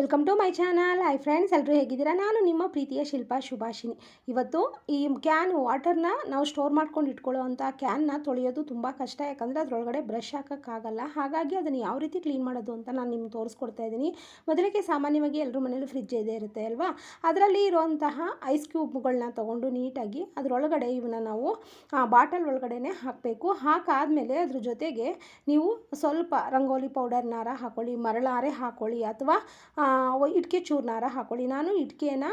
Welcome to my channel hi friends ಎಲ್ಲರೂ ಹೇಗಿದ್ದೀರಾ? ನಾನು ನಿಮ್ಮ ಪ್ರೀತಿಯ ಶಿಲ್ಪಾ ಶುಭಾಷಿನಿ ಇವತ್ತು ಈ ಕ್ಯಾನ್ ವಾಟರ್ನ ನಾವು ಸ್ಟೋರ್ ಮಾಡ್ಕೊಂಡು ಇಟ್ಕೊಳ್ಳೋ ಅಂಥ ಕ್ಯಾನ್ನ ತೊಳೆಯೋದು ತುಂಬ ಕಷ್ಟ. ಯಾಕಂದರೆ ಅದರೊಳಗಡೆ ಬ್ರಷ್ ಹಾಕೋಕ್ಕಾಗಲ್ಲ. ಹಾಗಾಗಿ ಅದನ್ನು ಯಾವ ರೀತಿ ಕ್ಲೀನ್ ಮಾಡೋದು ಅಂತ ನಾನು ನಿಮ್ಗೆ ತೋರಿಸ್ಕೊಡ್ತಾ ಇದ್ದೀನಿ. ಮೊದಲಿಗೆ ಸಾಮಾನ್ಯವಾಗಿ ಎಲ್ಲರ ಮನೇಲಿ ಫ್ರಿಜ್ ಇದೇ ಇರುತ್ತೆ ಅಲ್ವಾ? ಅದರಲ್ಲಿ ಇರುವಂತಹ ಐಸ್ ಕ್ಯೂಬ್ಗಳನ್ನ ತೊಗೊಂಡು ನೀಟಾಗಿ ಅದರೊಳಗಡೆ ಇವನ್ನ ನಾವು ಬಾಟಲ್ ಒಳಗಡೆನೆ ಹಾಕಬೇಕು. ಹಾಕಾದಮೇಲೆ ಅದ್ರ ಜೊತೆಗೆ ನೀವು ಸ್ವಲ್ಪ ರಂಗೋಲಿ ಪೌಡರ್ನಾರ ಹಾಕೊಳ್ಳಿ, ಮರಳಾರೆ ಹಾಕೊಳ್ಳಿ ಅಥವಾ ಇಟ್ಕೆ ಚೂರ್ನಾರ ಹಾಕೊಳ್ಳಿ. ನಾನು ಇಟ್ಕೆನ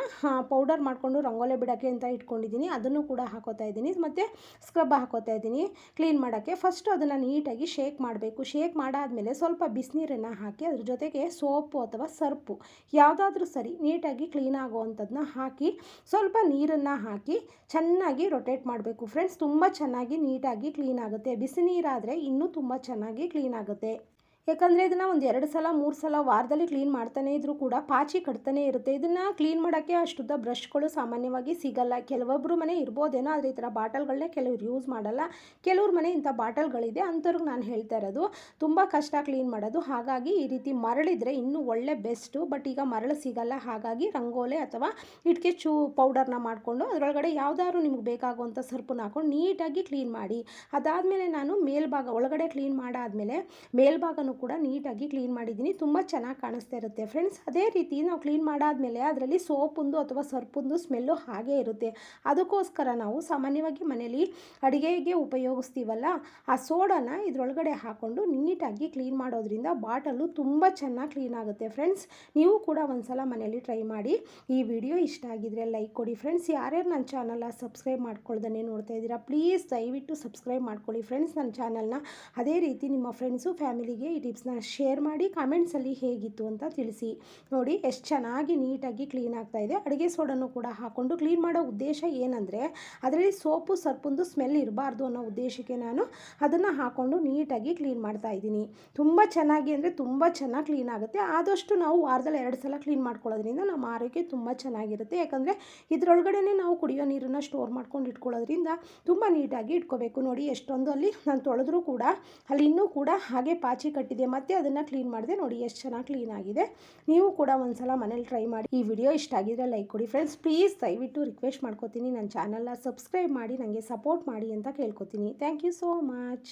ಪೌಡರ್ ಮಾಡಿಕೊಂಡು ರಂಗೋಲೆ ಬಿಡೋಕ್ಕೆ ಅಂತ ಇಟ್ಕೊಂಡಿದ್ದೀನಿ. ಅದನ್ನು ಕೂಡ ಹಾಕೋತಾ ಇದ್ದೀನಿ. ಮತ್ತು ಸ್ಕ್ರಬ್ ಹಾಕೋತಾ ಇದ್ದೀನಿ. ಕ್ಲೀನ್ ಮಾಡೋಕ್ಕೆ. ಫಸ್ಟು ಅದನ್ನು ನೀಟಾಗಿ ಶೇಕ್ ಮಾಡಬೇಕು. ಶೇಕ್ ಮಾಡಾದಮೇಲೆ ಸ್ವಲ್ಪ ಬಿಸಿನೀರನ್ನು ಹಾಕಿ ಅದ್ರ ಜೊತೆಗೆ ಸೋಪು ಅಥವಾ ಸರ್ಪು ಯಾವುದಾದ್ರೂ ಸರಿ ನೀಟಾಗಿ ಕ್ಲೀನ್ ಆಗುವಂಥದ್ದನ್ನ ಹಾಕಿ ಸ್ವಲ್ಪ ನೀರನ್ನು ಹಾಕಿ ಚೆನ್ನಾಗಿ ರೊಟೇಟ್ ಮಾಡಬೇಕು. ಫ್ರೆಂಡ್ಸ್ ತುಂಬ ಚೆನ್ನಾಗಿ ನೀಟಾಗಿ ಕ್ಲೀನ್ ಆಗುತ್ತೆ. ಬಿಸಿ ನೀರಾದರೆ ಇನ್ನೂ ತುಂಬ ಚೆನ್ನಾಗಿ ಕ್ಲೀನ್ ಆಗುತ್ತೆ. ಯಾಕಂದರೆ ಇದನ್ನು ಒಂದು ಎರಡು ಸಲ, ಮೂರು ಸಲ ವಾರದಲ್ಲಿ ಕ್ಲೀನ್ ಮಾಡ್ತಾನೆ ಇದ್ದರೂ ಕೂಡ ಪಾಚಿ ಕಟ್ತಾನೆ ಇರುತ್ತೆ. ಇದನ್ನು ಕ್ಲೀನ್ ಮಾಡೋಕ್ಕೆ ಅಷ್ಟುದ್ದ ಬ್ರಷ್ಗಳು ಸಾಮಾನ್ಯವಾಗಿ ಸಿಗಲ್ಲ. ಕೆಲವೊಬ್ಬರು ಮನೆ ಇರ್ಬೋದೇನೋ ಆದರೆ ಈ ಥರ ಬಾಟಲ್ಗಳನ್ನೇ ಕೆಲವ್ರು ಯೂಸ್ ಮಾಡಲ್ಲ. ಕೆಲವ್ರ ಮನೆ ಇಂಥ ಬಾಟಲ್ಗಳಿದೆ ಅಂಥವ್ರಿಗೆ ನಾನು ಹೇಳ್ತಾ ಇರೋದು. ತುಂಬ ಕಷ್ಟ ಕ್ಲೀನ್ ಮಾಡೋದು. ಹಾಗಾಗಿ ಈ ರೀತಿ ಮರಳಿದ್ರೆ ಇನ್ನೂ ಒಳ್ಳೆ ಬೆಸ್ಟು ಬಟ್ ಈಗ ಮರಳು ಸಿಗಲ್ಲ. ಹಾಗಾಗಿ ರಂಗೋಲೆ ಅಥವಾ ಇಟ್ಕೆ ಚೂ ಪೌಡರ್ನ ಮಾಡಿಕೊಂಡು ಅದರೊಳಗಡೆ ಯಾವುದಾದ್ರು ನಿಮ್ಗೆ ಬೇಕಾಗುವಂಥ ಸರ್ಪನ್ನ ಹಾಕೊಂಡು ನೀಟಾಗಿ ಕ್ಲೀನ್ ಮಾಡಿ. ಅದಾದಮೇಲೆ ನಾನು ಮೇಲ್ಭಾಗ, ಒಳಗಡೆ ಕ್ಲೀನ್ ಮಾಡಾದಮೇಲೆ ಮೇಲ್ಭಾಗನೂ ಕೂಡ ನೀಟಾಗಿ ಕ್ಲೀನ್ ಮಾಡಿದ್ದೀನಿ. ತುಂಬ ಚೆನ್ನಾಗಿ ಕಾಣಿಸ್ತಾ ಇರುತ್ತೆ ಫ್ರೆಂಡ್ಸ್. ಅದೇ ರೀತಿ ನಾವು ಕ್ಲೀನ್ ಮಾಡಾದಮೇಲೆ ಅದರಲ್ಲಿ ಸೋಪುಂದು ಅಥವಾ ಸರ್ಪುಂದು ಸ್ಮೆಲ್ಲು ಹಾಗೇ ಇರುತ್ತೆ. ಅದಕ್ಕೋಸ್ಕರ ನಾವು ಸಾಮಾನ್ಯವಾಗಿ ಮನೇಲಿ ಅಡುಗೆಗೆ ಉಪಯೋಗಿಸ್ತೀವಲ್ಲ, ಆ ಸೋಡಾನ ಇದರೊಳಗಡೆ ಹಾಕ್ಕೊಂಡು ನೀಟಾಗಿ ಕ್ಲೀನ್ ಮಾಡೋದ್ರಿಂದ ಬಾಟಲು ತುಂಬ ಚೆನ್ನಾಗಿ ಕ್ಲೀನ್ ಆಗುತ್ತೆ ಫ್ರೆಂಡ್ಸ್. ನೀವು ಕೂಡ ಒಂದ್ಸಲ ಮನೇಲಿ ಟ್ರೈ ಮಾಡಿ. ಈ ವಿಡಿಯೋ ಇಷ್ಟ ಆಗಿದ್ರೆ ಲೈಕ್ ಕೊಡಿ ಫ್ರೆಂಡ್ಸ್. ಯಾರ್ಯಾರು ನನ್ನ ಚಾನಲ್ನ ಸಬ್ಸ್ಕ್ರೈಬ್ ಮಾಡ್ಕೊಳ್ದೇ ನೋಡ್ತಾ ಇದ್ದೀರಾ, ಪ್ಲೀಸ್ ದಯವಿಟ್ಟು ಸಬ್ಸ್ಕ್ರೈಬ್ ಮಾಡ್ಕೊಳ್ಳಿ ಫ್ರೆಂಡ್ಸ್ ನನ್ನ ಚಾನಲ್ನ. ಅದೇ ರೀತಿ ನಿಮ್ಮ ಫ್ರೆಂಡ್ಸು ಫ್ಯಾಮಿಲಿಗೆ ಈ ಟಿಪ್ಸ್ನ ಶೇರ್ ಮಾಡಿ ಕಾಮೆಂಟ್ಸಲ್ಲಿ ಹೇಗಿತ್ತು ಅಂತ ತಿಳಿಸಿ. ನೋಡಿ, ಎಷ್ಟು ಚೆನ್ನಾಗಿ ನೀಟಾಗಿ ಕ್ಲೀನ್ ಆಗ್ತಾ ಇದೆ. ಅಡುಗೆ ಸೋಡನ್ನು ಕೂಡ ಹಾಕ್ಕೊಂಡು ಕ್ಲೀನ್ ಮಾಡೋ ಉದ್ದೇಶ ಏನಂದರೆ, ಅದರಲ್ಲಿ ಸೋಪು, ಸರ್ಪುಂದು ಸ್ಮೆಲ್ ಇರಬಾರ್ದು ಅನ್ನೋ ಉದ್ದೇಶಕ್ಕೆ ನಾನು ಅದನ್ನು ಹಾಕ್ಕೊಂಡು ನೀಟಾಗಿ ಕ್ಲೀನ್ ಮಾಡ್ತಾ ಇದ್ದೀನಿ. ತುಂಬ ಚೆನ್ನಾಗಿ ಅಂದರೆ ತುಂಬ ಚೆನ್ನಾಗಿ ಕ್ಲೀನ್ ಆಗುತ್ತೆ. ಆದಷ್ಟು ನಾವು ವಾರದಲ್ಲಿ ಎರಡು ಸಲ ಕ್ಲೀನ್ ಮಾಡ್ಕೊಳ್ಳೋದ್ರಿಂದ ನಮ್ಮ ಆರೋಗ್ಯ ತುಂಬ ಚೆನ್ನಾಗಿರುತ್ತೆ. ಯಾಕಂದರೆ ಇದರೊಳಗಡೆ ನಾವು ಕುಡಿಯೋ ನೀರನ್ನು ಸ್ಟೋರ್ ಮಾಡ್ಕೊಂಡು ಇಟ್ಕೊಳ್ಳೋದ್ರಿಂದ ತುಂಬ ನೀಟಾಗಿ ಇಟ್ಕೋಬೇಕು. ನೋಡಿ, ಎಷ್ಟೊಂದು ಅಲ್ಲಿ ನಾನು ತೊಳೆದ್ರೂ ಕೂಡ, ಅಲ್ಲಿ ಇನ್ನೂ ಕೂಡ ಹಾಗೆ ಪಾಚಿ ಕಟ್ಟಿದೆ. ಮತ್ತು ಅದನ್ನು ಕ್ಲೀನ್ ಮಾಡಿದೆ ನೋಡಿ ಎಷ್ಟು ಚೆನ್ನಾಗಿ ಕ್ಲೀನ್ ಆಗಿದೆ. ನೀವು ಕೂಡ ಒಂದ್ಸಲ ಮನೇಲಿ ಟ್ರೈ ಮಾಡಿ. ಈ ವಿಡಿಯೋ ಇಷ್ಟ ಆಗಿದ್ರೆ ಲೈಕ್ ಕೊಡಿ. ಫ್ರೆಂಡ್ಸ್ ಪ್ಲೀಸ್ ದಯವಿಟ್ಟು ರಿಕ್ವೆಸ್ಟ್ ಮಾಡ್ಕೋತೀನಿ. ನನ್ನ ಚಾನಲ್ನ ಸಬ್ಸ್ಕ್ರೈಬ್ ಮಾಡಿ ನನಗೆ ಸಪೋರ್ಟ್ ಮಾಡಿ ಅಂತ ಕೇಳ್ಕೊತೀನಿ. Thank you so much